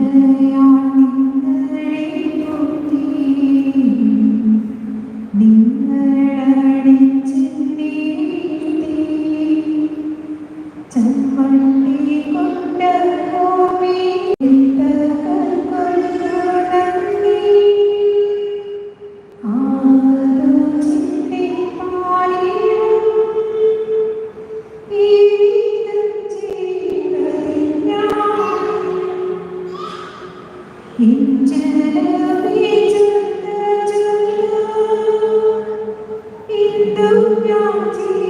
and New York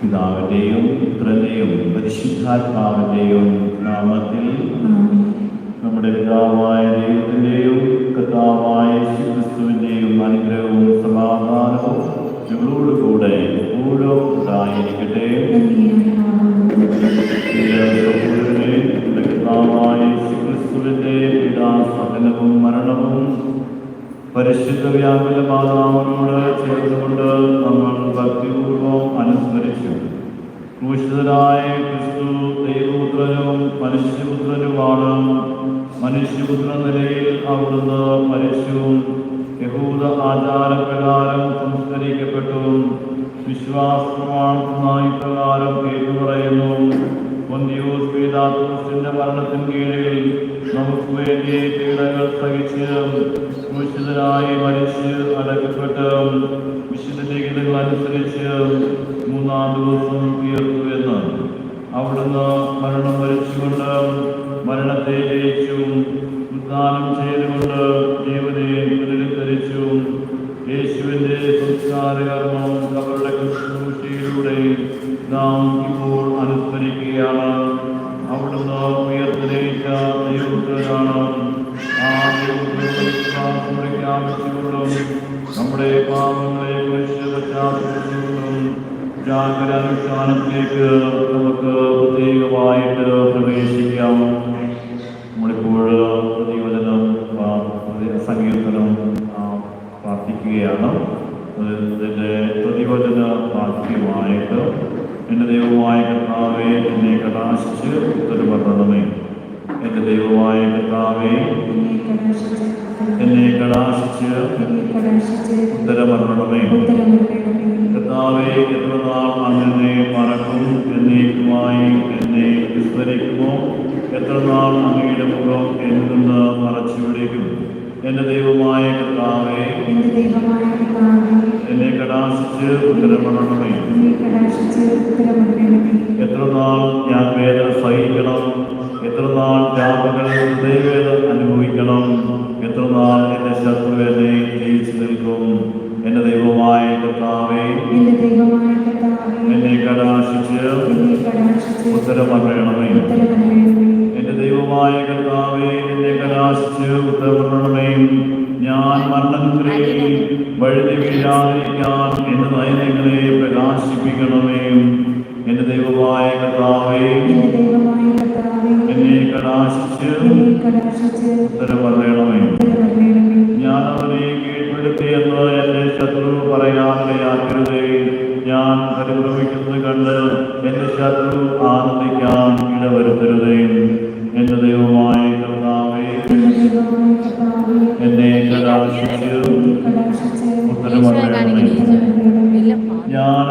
പിതാവിന്റെയും പുത്രന്റെയും പരിശുദ്ധാത്മാവിന്റെയും നാമത്തിൽ നമ്മുടെ പിതാവായ ദൈവത്തിന്റെയും കർത്താവായ ക്രിസ്തുവിന്റെയും അനുഗ്രഹവും ഞങ്ങളോട് കൂടെ എപ്പോഴും ഉണ്ടായിരിക്കട്ടെ. ക്രിസ്തുവിന്റെ പിതാസഹനവും മരണവും പരിശുദ്ധ വ്യാകുലപാതാവിനോട് ചേർന്നുകൊണ്ട് നമ്മൾ ഭക്തിപൂർവം അനുസ്മരിച്ചു. ക്രൂശിതരായ ക്രിസ്തു ദൈവപുത്രനും മനുഷ്യപുത്രനുമാണ്. മനുഷ്യപുത്ര നിലയിൽ അവിടുന്ന് മരിച്ചു. യഹൂദ ആചാരപ്രകാരം വിശ്വാസപ്രമാണത്തിനായി പ്രകാരം ഏറ്റുപറയുന്നു പൊന്തിയൂസ് പീലാത്തോസിന്റെ മരണത്തിന് കീഴിൽ നമുക്ക് വേണ്ടി പീഡകൾ സഹിച്ച് ക്രൂശിതനായി മരിച്ച് അടക്കപ്പെട്ട് വിശുദ്ധ അനുസരിച്ച് മൂന്നാം ദിവസം ഉയർന്നു എന്ന്. അവിടുന്ന് മരണം വരിച്ചുകൊണ്ട് മരണത്തെ ജയിച്ചു ഉദ്ധാനം ചെയ്തുകൊണ്ട് ജീവനെ പുനരുദ്ധരിച്ചു യേശുവിന്റെ സംസ്കാരകർമ്മം ആവശ്യമുള്ളതും നമ്മുടെ പാപങ്ങളെ കുറിച്ച് പശ്ചാത്തലത്തിലുള്ളതും ജാഗ്രനുഷ്ഠാനത്തിലേക്ക് നമുക്ക് പ്രത്യേകമായിട്ട് പ്രവേശിക്കാം. നമ്മളിപ്പോൾ പ്രതിവചനം സങ്കീർത്തനം പ്രാർത്ഥിക്കുകയാണ്. അതിന്റെ പ്രതിവചന വാക്യമായിട്ട് എന്റെ ദൈവമായ കർത്താവെ എന്നെ കടാശിച്ച് ഉത്തരവ് തരണമേ. എന്റെ ദൈവമായ പിതാവേ എന്നെ കടാശിച്ച് ഉത്തരമറണമേ പിതാവേ എത്ര നാൾ അങ്ങനെ മറക്കും എന്നേക്കുമായി എന്നെ വിസ്മരിക്കുമോ? എത്ര നാൾ അങ്ങയുടെ മുഖം എന്നിൽ നിന്ന് മറച്ചു പിടിക്കും എന്റെ ദൈവമായ കർത്താവേ എന്നെ കടാശിച്ച് ഉത്തരവരണമേ എത്ര നാൾ ഞാൻ വേദന സഹിക്കണം രാപകൾ അനുഭവിക്കണം. എത്ര നാൾ എന്റെ ശത്രു എന്നെ ജയിച്ചു നിൽക്കും എന്റെ ദൈവമായ കർത്താവെ എന്നെ കടാശിച്ച് ഉത്തരമറിയണമേ എന്റെ ദൈവമായ കർത്താവെ എന്നെ കടാശിച്ച് ഉത്തരമരണമേ ഞാൻ മരണത്തിലേക്ക് വഴുതി വീഴാതിരിക്കാൻ എന്റെ നയനങ്ങളെ പ്രകാശിപ്പിക്കണമേ. എന്റെ ദൈവമായ കർത്താവെ എന്നെ കടാശിച്ച് ഉത്തരമറിയണമേ ഞാൻ അവനെ കീഴ്പ്പെടുത്തിയെന്ന് ശത്രു പറയാനിടയാക്കരുതേ ഞാൻ പരിഭ്രമിക്കുന്നത് കണ്ട് എന്റെ ശത്രു ആനന്ദിക്കാൻ ഇടവരുത്തരുതേ. എന്റെ ദൈവമായ കർത്താവേ എന്നെ കടാശിച്ച് ഉത്തരമറിയണമേ ഞാൻ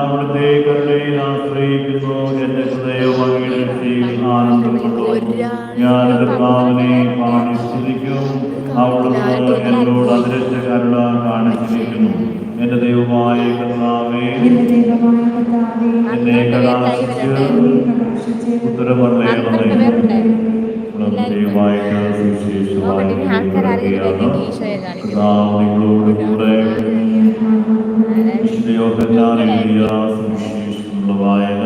ആനന്ദപ്പെട്ടു ഞാൻ കർത്താവിനെ പാടി സ്തുതിക്കും അവിടുന്ന് എന്നോട് അതിരച്ച കരുണ കാണിച്ചിരിക്കുന്നു. എന്റെ ദൈവമായ കർത്താവേ എന്നെ കടാശിച്ച് ഉത്തരമറിയണമേ ദൈവമായിട്ട് സുവിശേഷമായി നിങ്ങളോട് കൂടെ വിശുദ്ധ സുവിശേഷമുള്ള വായന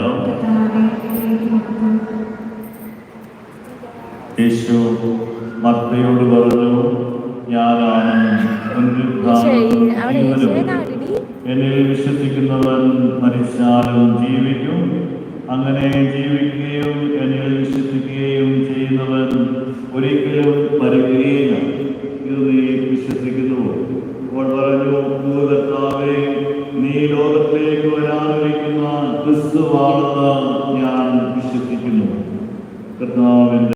യേശു മത്തയോട് പറഞ്ഞു ഞാനാണ് എന്നിൽ വിശ്വസിക്കുന്നവൻ മരിച്ചാലും ജീവിക്കും. അങ്ങനെ ജീവിക്കുകയും എന്നിൽ വിശ്വസിക്കുകയും ചെയ്യുന്നവൻ ഒരിക്കലും മരിക്കുകയില്ല. ഇത് നീ വിശ്വസിക്കുന്നു. അവൾ പറഞ്ഞു ഭൂതത്താവേ നീ ലോകത്തിലേക്ക് വരാനിരിക്കുന്ന ക്രിസ്തുവാണെന്ന് ഞാൻ വിശ്വസിക്കുന്നു. കർത്താവിന്റെ